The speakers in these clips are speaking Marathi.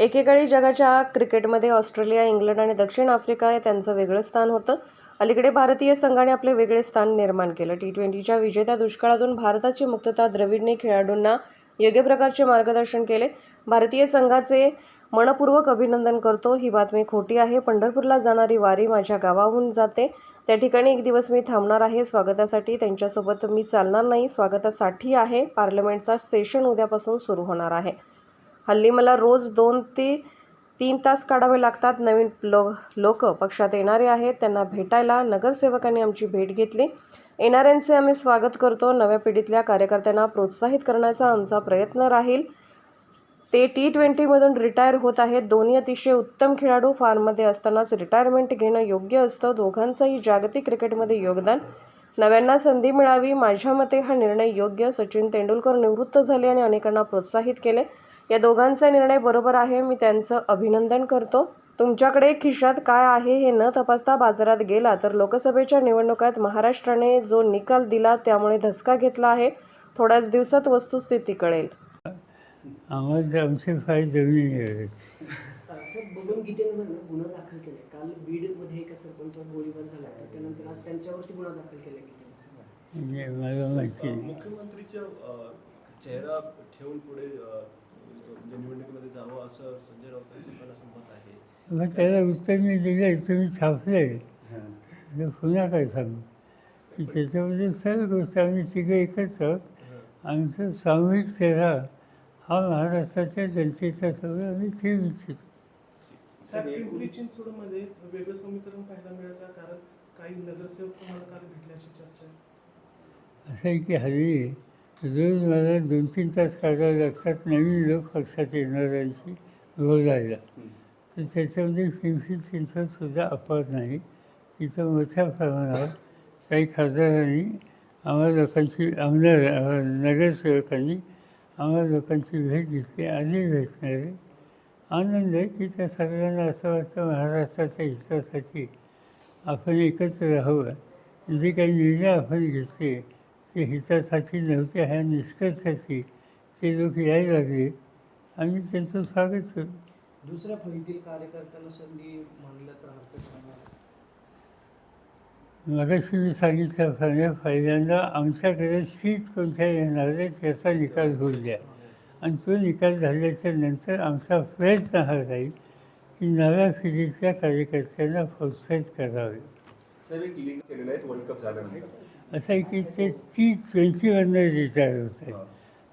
एकेकाळी जगाच्या क्रिकेटमध्ये ऑस्ट्रेलिया इंग्लंड आणि दक्षिण आफ्रिका हे त्यांचं वेगळं स्थान होतं. अलीकडे भारतीय संघाने आपले वेगळे स्थान निर्माण केलं. टी ट्वेंटीच्या विजेत्या दुष्काळातून भारताची मुक्तता द्रविडने खेळाडूंना योग्य प्रकारचे मार्गदर्शन केले. भारतीय संघाचे मनपूर्वक अभिनंदन करतो. ही बातमी खोटी आहे. पंढरपूरला जाणारी वारी माझ्या गावाहून जाते. त्या ठिकाणी एक दिवस मी थांबणार आहे. स्वागतासाठी त्यांच्यासोबत मी चालणार नाही. स्वागतासाठी आहे. पार्लमेंटचा सेशन उद्यापासून सुरू होणार आहे. हल्ली मला रोज दोन ते तीन तास काढावे लागतात. नवीन लो लोक पक्षात येणारे आहेत. त्यांना भेटायला नगरसेवकांनी आमची भेट घेतली. येणाऱ्यांचे आम्ही स्वागत करतो. नव्या पिढीतल्या कार्यकर्त्यांना प्रोत्साहित करण्याचा आमचा प्रयत्न राहील. ते टी ट्वेंटीमधून रिटायर होत आहेत. दोन्ही अतिशय उत्तम खेळाडू फार्ममध्ये असतानाच रिटायरमेंट घेणं योग्य असतं. दोघांचंही जागतिक क्रिकेटमध्ये योगदान. नव्यांना संधी मिळावी. माझ्या मते हा निर्णय योग्य. सचिन तेंडुलकर निवृत्त झाले आणि अनेकांना प्रोत्साहित केले. या दोघांचा निर्णय बरोबर आहे. मी त्यांचं अभिनंदन करतो. तुमच्याकडे खिशात काय आहे हे न तपासता बाजारात गेला तर लोकसभेच्या निवडणुकात महाराष्ट्राने जो निकाल दिला त्यामुळे धसका घेतला आहे. थोड्याच दिवसात वस्तुस्थिती कळेल. आम्हाला आमचे फाईल जमिनी मला माहिती मुख्यमंत्रीच्या चेहरा ठेवून पुढे निवडणुकीमध्ये जावं असं संजय राऊतांचे पण असं मत आहे. मग त्याला उत्तर मी दिलं तुम्ही छापले तर पुन्हा काय सांगू? की त्याच्यामध्ये सर्व गोष्ट आम्ही तिघं एकच आहोत. आमचा सामूहिक चेहरा हा महाराष्ट्राच्या जनतेचा सगळं आम्ही ठेवू इच्छितो साहेब पिंपरी चिंचवडमध्ये वेगळं समीकरण पाहायला मिळतं कारण काही नगरसेवक तुम्हाला काल भेटल्याची चर्चा आहे. असं आहे की हल्ली रोज मला दोन तीन तास काढावं लागतात. नवीन लोक पक्षात येणाऱ्यांशी बोलायला तर त्याच्यामध्ये पिंपरी चिंचवडसुद्धा अपवाद नाही. तिथं मोठ्या प्रमाणावर काही खासदारांनी आम्हा लोकांची आमदार नगरसेवकांनी आम्हा लोकांची भेट घेतली आधी भेटणारे. आनंद आहे की त्या सगळ्यांना असं वाटतं महाराष्ट्राच्या हितासाठी आपण एकत्र राहावं जे काही निर्णय आपण घेतले ते हितासाठी नव्हते ह्या निष्कर्षाची ते लोक यायला लागले. आम्ही त्यांचं स्वागत करू. दुसऱ्या फळीतील कार्यकर्त्यांना संधी मानल्या तर हरकत मगाशी मी सांगितल्याप्रमाणे पहिल्यांदा आमच्याकडे सीट कोणत्या येणार आहे त्याचा निकाल होऊ द्या. आणि तो निकाल झाल्याच्यानंतर आमचा प्रयत्न हा राहील की नव्या पिढीतल्या कार्यकर्त्यांना प्रोत्साहित करावे. साहेब एक लिंक केलेलं आहे वर्ल्ड कप झाल्यानंतर असं आहे की ते ती ट्वेंटीमधनं रिटायर होत. आहे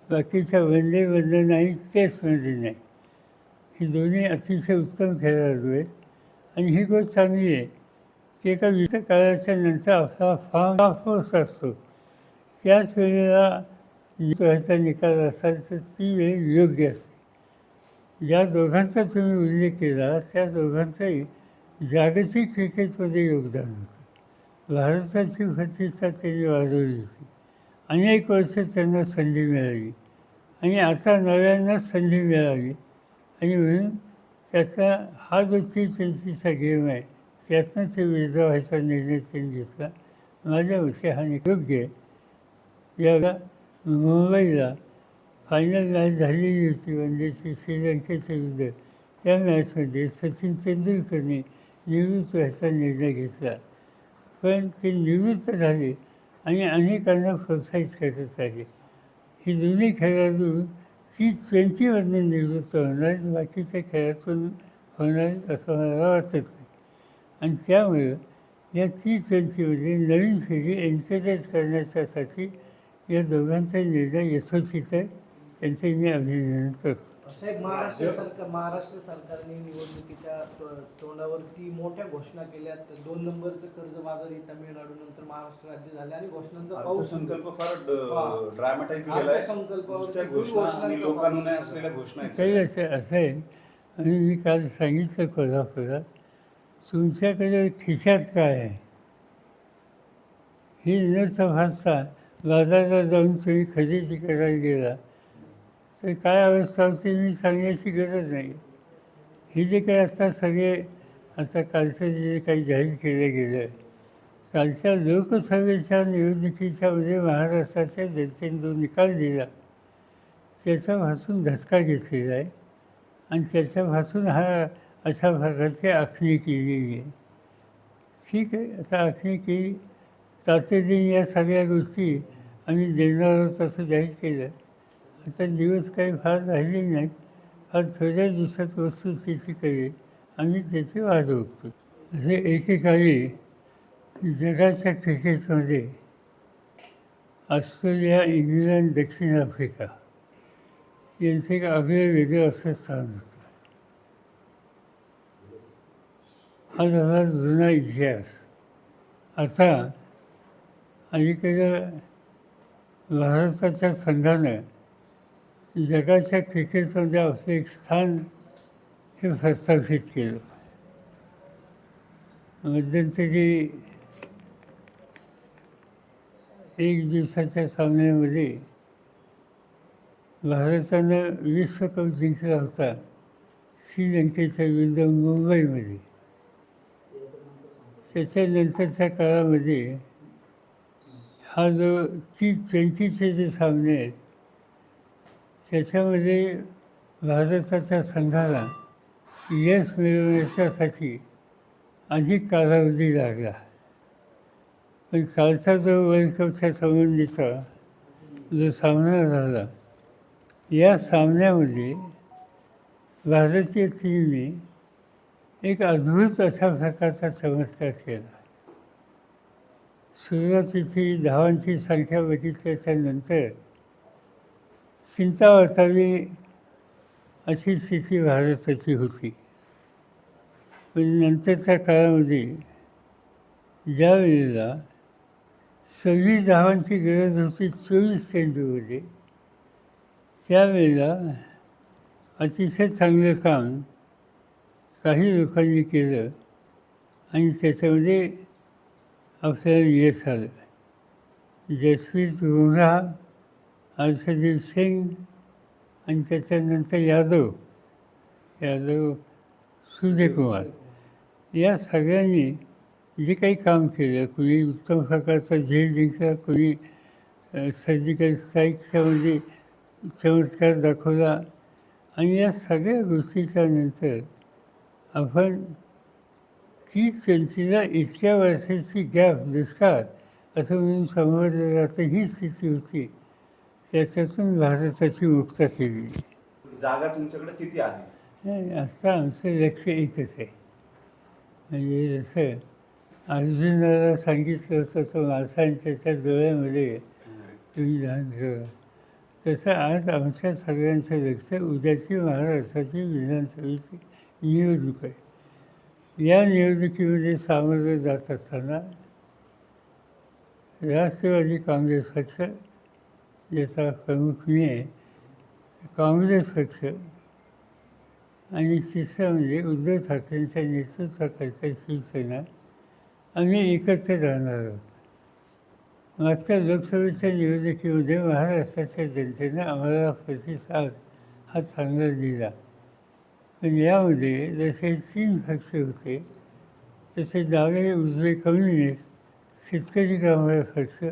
बाकीच्या वनडेमधनं नाही टेस्टमध्ये म्हणजे नाही. ही दोन्ही अतिशय उत्तम खेळाडू आहेत. आणि ही गोष्ट चांगली आहे की एका विशिष्ट काळाच्या नंतर आपला फॉर्म ऑफ असतो. त्याच वेळेला ह्याचा निकाल असाल तर ती वेळ योग्य असते. ज्या दोघांचा तुम्ही उल्लेख केला त्या दोघांचंही जागतिक क्रिकेटमध्ये योगदान होतं. भारताची प्रतिष्ठा त्यांनी वाढवली होती. अनेक वर्ष त्यांना संधी मिळाली. आणि आता नव्यांना संधी मिळाली. आणि म्हणून त्याचा हा जो टी ट्वेंटीचा गेम आहे त्यातनं ते विरुद्ध व्हायचा निर्णय त्यांनी घेतला. माझ्या मते हा नि- योग्य आहे. याला मुंबईला फायनल मॅच झालेली होती म्हणजे वनडेची श्रीलंकेच्या विरुद्ध. त्या मॅचमध्ये सचिन तेंडुलकरने निवृत्त व्हायचा निर्णय घेतला. पण ते निवृत्त झाले आणि अनेकांना प्रोत्साहित करत आहे. ही दोन्ही खेळाडू ती ट्वेंटीमधून निवृत्त होणार बाकीच्या खेळातून होणार असं मला वाटत नाही. आणि त्यामुळं या टी ट्वेंटीमध्ये नवीन पिढी एन्करेज करण्याच्यासाठी या दोघांचा निर्णय यशस्वीत आहे त्यांचे मी अभिनंदन करतो. साहेब महाराष्ट्र सरकार महाराष्ट्र सरकारने निवडणुकीच्या तो- तोंडावरती मोठ्या घोषणा केल्यात. दोन नंबरचं कर्जबाजारी तामिळनाडू नंतर महाराष्ट्र राज्य झाले आणि घोषणांचा पाऊस अर्थसंकल्प फार केलाय. आणि घोषणांचा लोकानुनय पाऊस असलेल्या घोषणा. काही असं असं आहे आणि मी काल सांगितलं कोल्हापुरात तुमच्याकडे खिशात काय आहे? ही न तपासता बाजारात जाऊन तुम्ही खरेदी करायला गेला. तर काय अवस्था होते मी सांगण्याची गरज नाही. हे जे काही आता सगळे आता कालचं जे काही जाहीर केलं गेलं आहे कालच्या लोकसभेच्या निवडणुकीच्यामध्ये महाराष्ट्राच्या जनतेने जो निकाल दिला त्याच्यापासून धसका घेतलेला आहे. आणि त्याच्यापासून हा अशा प्रकारची आखणी केलेली आहे. ठीक आहे आता आखणी केली. तातडीने या सगळ्या गोष्टी आम्ही देणार तसं असं जाहीर केलं. तिचा दिवस काही फार राहिले नाहीत फार थोड्या दिवसात वस्तुस्थिती कळेल आम्ही त्याची वाद बघतो असे एकेकाळी जगाच्या क्रिकेटमध्ये ऑस्ट्रेलिया इंग्लंड दक्षिण आफ्रिका यांचं एक आगळं वेगळं असं स्थान होतं. हा झाला जुना इतिहास. आता अलीकडं भारताच्या संघानं जगाच्या क्रिकेटमध्ये आपलं एक स्थान हे प्रस्थापित केलं. मध्यंतरी एक दिवसाच्या सामन्यामध्ये भारतानं विश्वकप जिंकला होता श्रीलंकेच्या विरुद्ध मुंबईमध्ये. त्याच्यानंतरच्या काळामध्ये हा जो टी ट्वेंटीचे जे सामने आहेत त्याच्यामध्ये भारताच्या संघाला यश मिळवण्याच्यासाठी अधिक कालावधी लागला. पण कालचा जो वर्ल्ड कपच्या संबंधीचा जो सामना झाला या सामन्यामध्ये भारतीय टीमने एक अद्भुत अशा प्रकारचा चमत्कार केला. सुरुवातीची धावांची संख्या बघितल्याच्यानंतर चिंता वाटावी अशी स्थिती भारताची होती. पण नंतरच्या काळामध्ये ज्या वेळेला सव्वीस धावांची गरज होती चोवीस चेंडूमध्ये त्यावेळेला अतिशय चांगलं काम काही लोकांनी केलं आणि त्याच्यामध्ये आपल्याला यश आलं. जसप्रीत बुमराह हर्षदीप सिंग आणि त्याच्यानंतर यादव यादव सूर्यकुमार या सगळ्यांनी जे काही काम केलं कुणी उत्तम प्रकारचा झेल जिंकला कुणी सर्जिकल स्ट्राईकच्यामध्ये म्हणजे चमत्कार दाखवला आणि या सगळ्या गोष्टीच्या नंतर आपण ती ट्वेंटीला इतक्या वर्षाची गॅप दुष्काळ असं म्हणून समोरलं जातं ही स्थिती होती. त्याच्यातून भारताची मुक्ता केली. जागा तुमच्याकडे किती आहे? आता आमचं लक्ष एकच आहे. म्हणजे जसं अर्जुनाला सांगितलं होतं तो त्याच्या डोळ्यामध्ये तुम्ही ध्यान ठेवा तसं आज आमच्या सगळ्यांचं लक्ष उद्याची महाराष्ट्राची विधानसभेची निवडणूक आहे. या निवडणुकीमध्ये सामोरं जात असताना राष्ट्रवादी काँग्रेस पक्ष याचा प्रमुख मी आहे काँग्रेस पक्ष आणि तिसरं म्हणजे उद्धव ठाकरेंच्या नेतृत्वाकरता शिवसेना आम्ही एकत्र राहणार आहोत. मागच्या लोकसभेच्या निवडणुकीमध्ये महाराष्ट्राच्या जनतेनं आम्हाला प्रतिसाद हा चांगला दिला. पण यामध्ये जसे तीन पक्ष होते तसे डावे उजवे कम्युनिस्ट शेतकरी कामगार पक्ष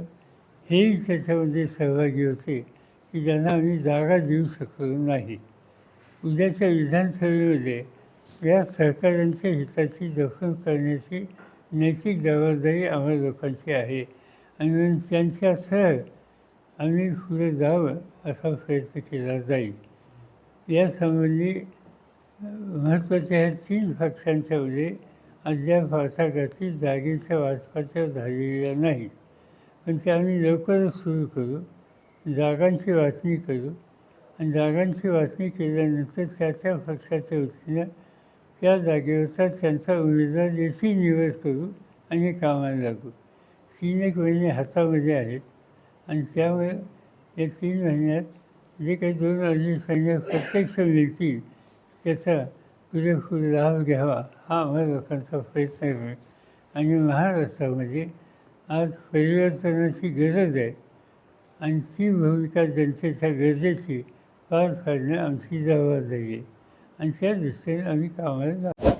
हेही त्याच्यामध्ये सहभागी होते की ज्यांना आम्ही जागा देऊ शकलो नाही. उद्याच्या विधानसभेमध्ये या सहकाऱ्यांच्या हिताची जखम करण्याची नैतिक जबाबदारी आम्हा लोकांची आहे आणि त्यांच्या सह आम्ही पुढे जावं असा प्रयत्न केला जाईल. यासंबंधी महत्त्वाच्या ह्या तीन पक्षांच्यामध्ये अद्याप भारतागती जागेच्या वाटपाच्या झालेल्या नाहीत. पण ते आम्ही लवकरच सुरू करू. जागांची वाचणी करू. आणि जागांची वाचणी केल्यानंतर त्या त्या पक्षाच्या वतीनं त्या जागेवरचा त्यांचा उमेदवार याची निवड करू आणि कामाला लागू. तीन एक महिने हातामध्ये आहेत. आणि त्यामुळे या तीन महिन्यात जे काही दोन अडीच महिने प्रत्यक्ष मिळतील त्याचा पुरेपूर लाभ घ्यावा हा आम्हा लोकांचा प्रयत्न आहे. आणि महाराष्ट्रामध्ये आज परिवर्तनाची गरज आहे. आणि ती भूमिका जनतेच्या गरजेची पार पाडणे आमची जबाबदारी आहे. आणि त्या दृष्टीने आम्ही कामाला जातो.